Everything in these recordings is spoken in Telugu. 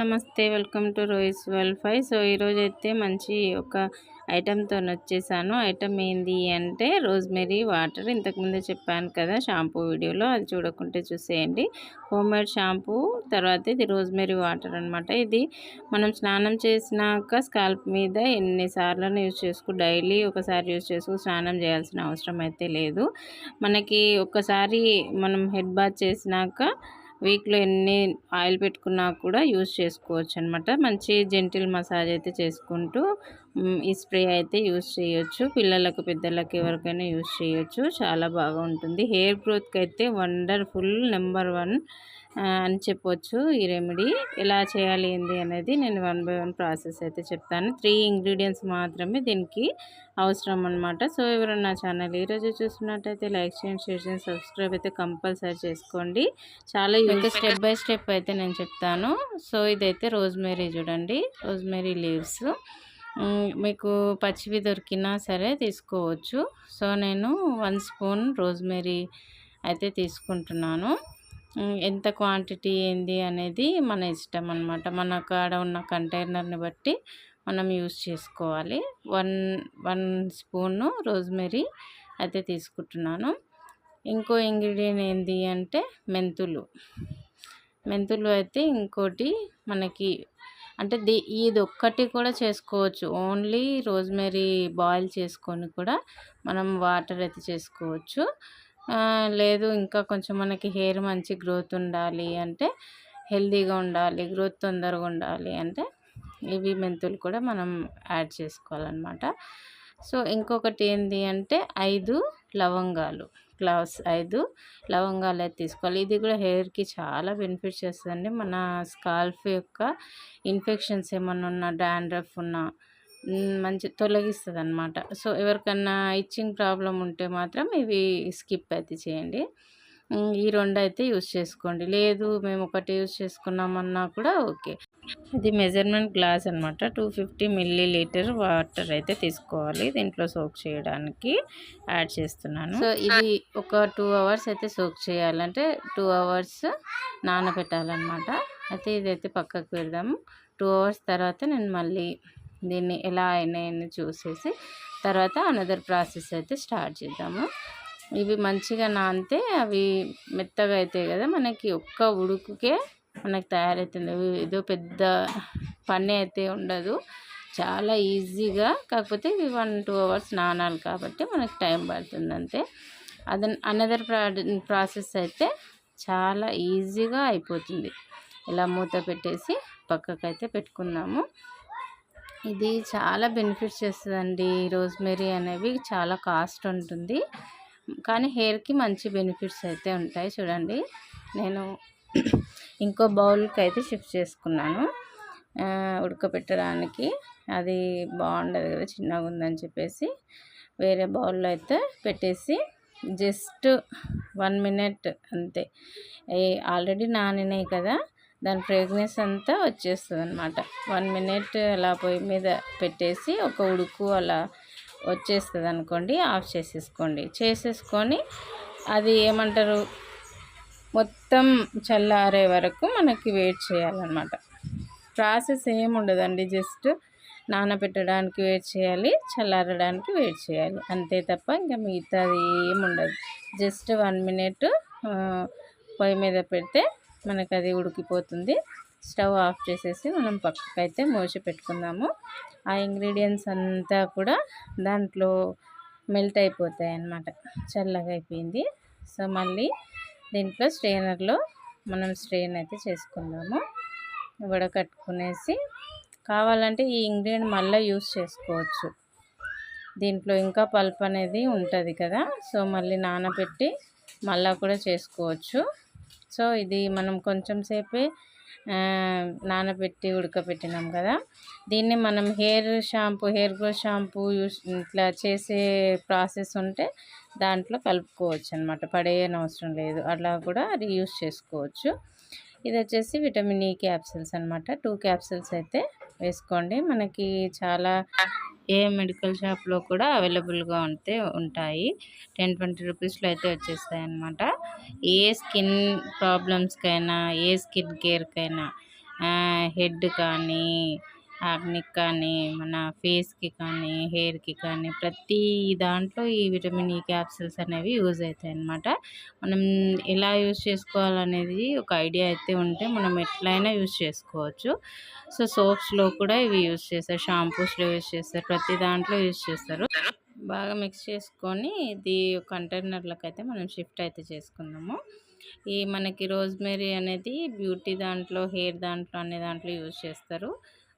నమస్తే welcome to Royce five. So ఈరోజు అయితే మంచి ఒక ఐటెంతో వచ్చేసాను. ఐటెం ఏంది అంటే రోజ్మెరీ వాటర్. ఇంతకుముందే చెప్పాను కదా షాంపూ వీడియోలో. అది చూడకుంటే చూసేయండి. హోమ్ మేడ్ షాంపూ తర్వాత ఇది రోజ్మెరీ వాటర్ అనమాట ఇది మనం స్నానం చేసినాక స్కాల్ప్ మీద ఎన్నిసార్లు యూజ్ చేసుకో డైలీ ఒకసారి యూజ్ చేసుకో స్నానం చేయాల్సిన అవసరం అయితే లేదు. మనకి ఒకసారి మనం హెడ్ బాత్ చేసినాక వీక్లో ఎన్ని ఆయిల్ పెట్టుకున్నా కూడా యూజ్ చేసుకోవచ్చు అనమాట మంచి జెంటిల్ మసాజ్ అయితే చేసుకుంటూ ఈ స్ప్రే అయితే యూజ్ చేయొచ్చు. పిల్లలకు పెద్దలకు ఎవరికైనా యూజ్ చేయొచ్చు. చాలా బాగా ఉంటుంది హెయిర్ గ్రోత్కి అయితే వండర్ఫుల్ నెంబర్ వన్ అని చెప్పొచ్చు ఈ రెమెడీ. ఎలా చేయాలి ఏంది అనేది నేను వన్ బై వన్ ప్రాసెస్ అయితే చెప్తాను. త్రీ ఇంగ్రీడియంట్స్ మాత్రమే దీనికి అవసరం అనమాట సో ఎవరైనా నా ఛానల్ ఈరోజు చూస్తున్నట్టయితే లైక్ చేయండి షేర్ చేయండి సబ్స్క్రైబ్ అయితే కంపల్సరీ చేసుకోండి. చాలా ఇంకా స్టెప్ బై స్టెప్ అయితే నేను చెప్తాను. సో ఇదైతే రోజ్మేరీ చూడండి. Rosemary leaves. మీకు పచ్చివి దొరికినా సరే తీసుకోవచ్చు. సో నేను వన్ స్పూన్ రోజ్మెరీ అయితే తీసుకుంటున్నాను. ఎంత క్వాంటిటీ ఏంది అనేది మన ఇష్టం అనమాట మన కాడ ఉన్న కంటైనర్ని బట్టి మనం యూస్ చేసుకోవాలి. వన్ వన్ స్పూను రోజ్మెరీ అయితే తీసుకుంటున్నాను. ఇంకో ఇంగ్రీడియంట్ ఏంటి అంటే మెంతులు. మెంతులు అయితే ఇంకోటి మనకి అంటే ది ఇది ఒక్కటి కూడా చేసుకోవచ్చు. ఓన్లీ రోజ్మెరీ బాయిల్ చేసుకొని కూడా మనం వాటర్ అయితే చేసుకోవచ్చు. లేదు ఇంకా కొంచెం మనకి హెయిర్ మంచి గ్రోత్ ఉండాలి అంటే హెల్దీగా ఉండాలి గ్రోత్ తొందరగా ఉండాలి అంటే ఇవి మెంతులు కూడా మనం యాడ్ చేసుకోవాలన్నమాట. సో ఇంకొకటి ఏంటి అంటే ఐదు లవంగాలు. క్లవ్స్ ఐదు లవంగాలు అయితే తీసుకోవాలి. ఇది కూడా హెయిర్కి చాలా బెనిఫిట్ చేస్తుందండి. మన స్కాల్ఫ్ యొక్క ఇన్ఫెక్షన్స్ ఏమన్నా ఉన్నా డాండ్రఫ్ ఉన్నా మంచి తొలగిస్తుంది అనమాట సో ఎవరికన్నా ఇచ్చింగ్ ప్రాబ్లం ఉంటే మాత్రం ఇవి స్కిప్ అయితే చేయండి. ఈ రెండు అయితే యూస్ చేసుకోండి. లేదు మేము ఒకటి యూస్ చేసుకున్నామన్నా కూడా ఓకే. ఇది మెజర్మెంట్ గ్లాస్ అనమాట two fifty millilitre water అయితే తీసుకోవాలి. దీంట్లో సోక్ చేయడానికి యాడ్ చేస్తున్నాను. సో ఇది ఒక టూ అవర్స్ అయితే సోక్ చేయాలంటే టూ అవర్స్ నానబెట్టాలన్నమాట. అయితే ఇదైతే పక్కకు పెడదాము టూ అవర్స్ తర్వాత నేను మళ్ళీ దీన్ని ఎలా అయినాయని చూసేసి తర్వాత అనదర్ ప్రాసెస్ అయితే స్టార్ట్ చేద్దాము. ఇవి మంచిగా నానితే అవి మెత్తగా అవుతాయి కదా మనకి ఒక్క ఉడుకుకే మనకు తయారవుతుంది ఏదో పెద్ద పని అయితే ఉండదు. చాలా ఈజీగా కాకపోతే ఇవి వన్ టూ అవర్స్ నానాలి కాబట్టి మనకు టైం పడుతుంది అంతే. అద అనదర్ ప్రాసెస్ అయితే చాలా ఈజీగా అయిపోతుంది. ఇలా మూత పెట్టేసి పక్కకైతే పెట్టుకున్నాము. ఇది చాలా బెనిఫిట్స్ చేస్తుందండి. రోజ్మెరీ అనేవి చాలా కాస్ట్ ఉంటుంది. కానీ హెయిర్కి మంచి బెనిఫిట్స్ అయితే ఉంటాయి. చూడండి. నేను ఇంకో బౌల్కి అయితే షిఫ్ట్ చేసుకున్నాను. ఉడకబెట్టడానికి అది బాగుండదు కదా చిన్నగా ఉందని చెప్పేసి వేరే బౌల్లో అయితే పెట్టేసి జస్ట్ వన్ మినిట్ అంతే. ఆల్రెడీ నానినాయి కదా దాని ఫ్రేగ్నెస్ అంతా వచ్చేస్తుంది అనమాట వన్ మినిట్ అలా పొయ్యి మీద పెట్టేసి ఒక ఉడుకు అలా వచ్చేస్తుంది అనుకోండి ఆఫ్ చేసేసుకోండి. చేసేసుకొని అది ఏమంటారు? మొత్తం చల్లారే వరకు మనకి వెయిట్ చేయాలన్నమాట. ప్రాసెస్ ఏమి ఉండదండి జస్ట్ నానబెట్టడానికి వెయిట్ చేయాలి చల్లారడానికి వెయిట్ చేయాలి. అంతే తప్ప ఇంకా మిగతాది ఏమి ఉండదు. జస్ట్ వన్ మినిట్ పొయ్యి మీద పెడితే మనకు అది ఉడికిపోతుంది. స్టవ్ ఆఫ్ చేసేసి మనం పక్కకైతే మోసి పెట్టుకుందాము. ఆ ఇంగ్రీడియంట్స్ అంతా కూడా దాంట్లో మెల్ట్ అయిపోతాయి అన్నమాట చల్లగా అయిపోయింది. సో మళ్ళీ దీంట్లో స్ట్రెయినర్లో మనం స్ట్రెయిన్ అయితే చేసుకుందాము. వడకట్టుకునేసి కావాలంటే ఈ ఇంగ్రీడియంట్ మళ్ళీ యూస్ చేసుకోవచ్చు. దీంట్లో ఇంకా పల్ప్ అనేది ఉంటుంది కదా సో మళ్ళీ నానబెట్టి మళ్ళీ కూడా చేసుకోవచ్చు. సో ఇది మనం కొంచెం సేపే నానబెట్టి ఉడకబెట్టినాం కదా. దీన్ని మనం hair shampoo hair growth shampoo use ఇట్లా చేసే ప్రాసెస్ ఉంటే దాంట్లో కలుపుకోవచ్చు అనమాట పడేయని అవసరం లేదు. అలా కూడా రీయూస్ చేసుకోవచ్చు. ఇది వచ్చేసి విటమిన్ ఈ క్యాప్సిల్స్ అనమాట టూ క్యాప్సిల్స్ అయితే వేసుకోండి. మనకి చాలా ఏ మెడికల్ షాప్లో కూడా అవైలబుల్గా ఉంటే ఉంటాయి. టెన్ ట్వంటీ రూపీస్లో అయితే వచ్చేస్తాయి అనమాట ఏ స్కిన్ ప్రాబ్లమ్స్కైనా ఏ స్కిన్ కేర్కైనా హెడ్ కానీ యాక్నిక్ కానీ మన ఫేస్కి కానీ హెయిర్కి కానీ ప్రతి దాంట్లో ఈ విటమిన్ ఈ క్యాప్సిల్స్ అనేవి యూజ్ అవుతాయి అన్నమాట మనం ఎలా యూజ్ చేసుకోవాలనేది ఒక ఐడియా అయితే ఉంటే మనం ఎట్లయినా యూజ్ చేసుకోవచ్చు. సో సోప్స్లో కూడా ఇవి యూజ్ చేస్తారు షాంపూస్లో యూజ్ చేస్తారు ప్రతి దాంట్లో యూజ్ చేస్తారు. బాగా మిక్స్ చేసుకొని ఇది కంటైనర్లకు అయితే మనం షిఫ్ట్ అయితే చేసుకుందాము. ఈ మనకి రోజ్మెరీ అనేది బ్యూటీ దాంట్లో హెయిర్ దాంట్లో అనే దాంట్లో యూజ్ చేస్తారు.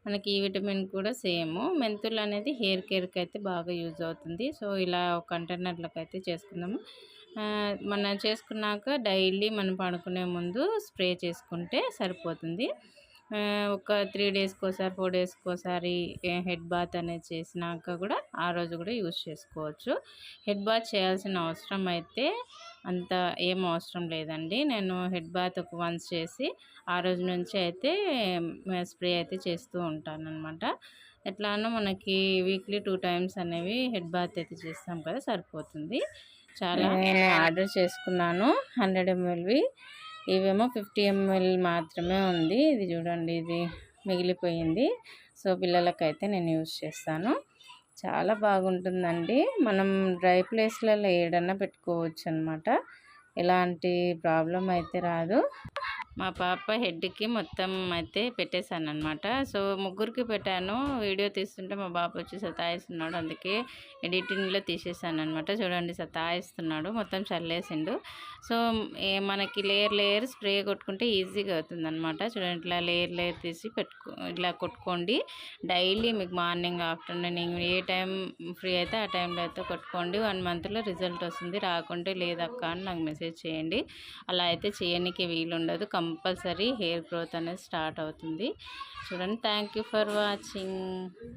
మనకి ఈ విటమిన్ కూడా సేమ్. మెంతులు అనేది హెయిర్ కేర్కి అయితే బాగా యూజ్ అవుతుంది. సో ఇలా కంటైనర్లకు అయితే చేసుకుందాము. మనం చేసుకున్నాక డైలీ మనం పడుకునే ముందు స్ప్రే చేసుకుంటే సరిపోతుంది. ఒక త్రీ డేస్కి ఒకసారి ఫోర్ డేస్కి ఒకసారి హెడ్ బాత్ అనేది చేసినాక కూడా ఆ రోజు కూడా యూజ్ చేసుకోవచ్చు. హెడ్ బాత్ చేయాల్సిన అవసరం అయితే అంత ఏం అవసరం లేదండి. నేను హెడ్ బాత్ ఒక వన్స్ చేసి ఆ రోజు నుంచి అయితే స్ప్రే అయితే చేస్తూ ఉంటాను అనమాట ఎట్లానో మనకి వీక్లీ టూ టైమ్స్ అనేవి హెడ్ బాత్ అయితే చేస్తాం కదా సరిపోతుంది. చాలా నేను ఆర్డర్ చేసుకున్నాను హండ్రెడ్ ఎంఎల్వి. ఇవేమో ఫిఫ్టీ ఎంఎల్ మాత్రమే ఉంది. ఇది చూడండి ఇది మిగిలిపోయింది. సో పిల్లలకైతే నేను యూజ్ చేస్తాను. చాలా బాగుంటుందండి. మనం డ్రై ప్లేస్లలో ఏడన్నా పెట్టుకోవచ్చు అనమాట ఎలాంటి ప్రాబ్లం అయితే రాదు. మా పాప హెడ్కి మొత్తం అయితే పెట్టేశాను అనమాట సో ముగ్గురికి పెట్టాను. వీడియో తీస్తుంటే మా బాబు వచ్చి సతాయిస్తున్నాడు. అందుకే ఎడిటింగ్లో తీసేసాను అనమాట చూడండి సతాయిస్తున్నాడు. మొత్తం చల్లేసిండు. సో మనకి లేయర్ లేయర్ స్ప్రే కొట్టుకుంటే ఈజీగా అవుతుంది అనమాట చూడండి ఇట్లా లేయర్ లేయర్ తీసి పెట్టుకో ఇట్లా కొట్టుకోండి. డైలీ మీకు మార్నింగ్ ఆఫ్టర్నూన్ ఏ టైం ఫ్రీ అయితే ఆ టైంలో అయితే కొట్టుకోండి. వన్ మంత్లో రిజల్ట్ వస్తుంది. రాకుంటే లేదక్క అని నాకు మెసేజ్ చేయండి. అలా అయితే చేయడానికి వీలుండదు. కంపల్సరీ హెయిర్ గ్రోత్ అనేది స్టార్ట్ అవుతుంది. చూడండి థ్యాంక్ ఫర్ వాచింగ్.